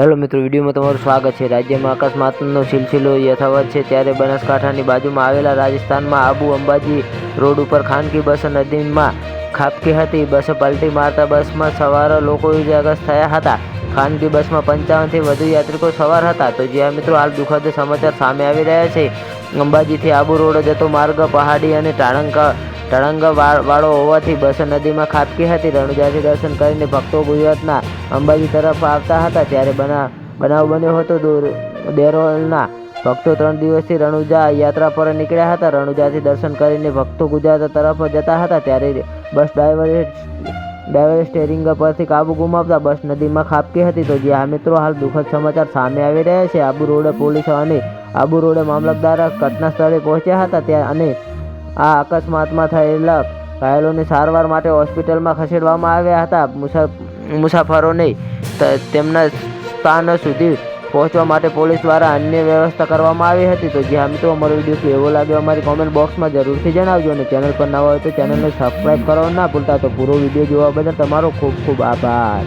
Hello મિત્રો, વિડીયોમાં તમારું સ્વાગત છે. રાજ્યમાં અકસ્માતનો સિલસિલો યથાવત છે. ત્યારે બનાસકાંઠાની બાજુમાં આવેલા રાજસ્થાનમાં આબુ અંબાજી રોડ ઉપર ખાનગી બસ નદીમાં ખાબકી હતી. બસ પલટી મારતા બસમાં સવાર લોકો ઇજાગ્રસ્ત થયા હતા. ખાનગી બસમાં પંચાવનથી વધુ યાત્રિકો સવાર હતા. તો જ્યાં મિત્રો, હાલ દુઃખદ સમાચાર સામે આવી રહ્યા છે. અંબાજીથી આબુ રોડ જતો માર્ગ, પહાડી અને ટાળંકા ટળંગ વા- વાળો હોવાથી બસો નદીમાં ખાબકી હતી. રણુજાથી દર્શન કરીને ભક્તો ગુજરાતના અંબાજી તરફ આવતા હતા. ત્યારે બના, બનાવ બન્યો હતો. દૂર- દેરોલના ભક્તો ત્રણ દિવસથી રણુજા યાત્રા પર નીકળ્યા હતા. રણુજાથી દર્શન કરીને ભક્તો ગુજરાત તરફ જતા હતા. ત્યારે બસ ડ્રાઈવરે ડ્રાઈવરે સ્ટેરિંગ પરથી કાબુ ગુમાવતા બસ નદીમાં ખાબકી હતી. તો જ્યાં મિત્રો હાલ દુઃખદ સમાચાર સામે આવી રહ્યા છે. આબુ રોડે પોલીસ અને આબુ રોડે મામલતદાર ઘટના સ્થળે પહોંચ્યા હતા. ત્યાં અને આ અકસ્માતમાં થયેલા ઘાયલોને સારવાર માટે હોસ્પિટલમાં ખસેડવામાં આવ્યા હતા. મુસાફરોને તેમના સ્થાન સુધી પહોંચવા માટે પોલીસ દ્વારા અન્ય વ્યવસ્થા કરવામાં આવી હતી. તો જ્યાં મિત્રો, અમારો વીડિયો કેવો લાગ્યો અમારી કોમેન્ટ બોક્સમાં જરૂરથી જણાવજો અને ચેનલ પર નવા હોય તો ચેનલને સબસ્ક્રાઈબ કરવાનું ના ભૂલતા. તો પૂરો વીડિયો જોવા બદલ તમારો ખૂબ ખૂબ આભાર.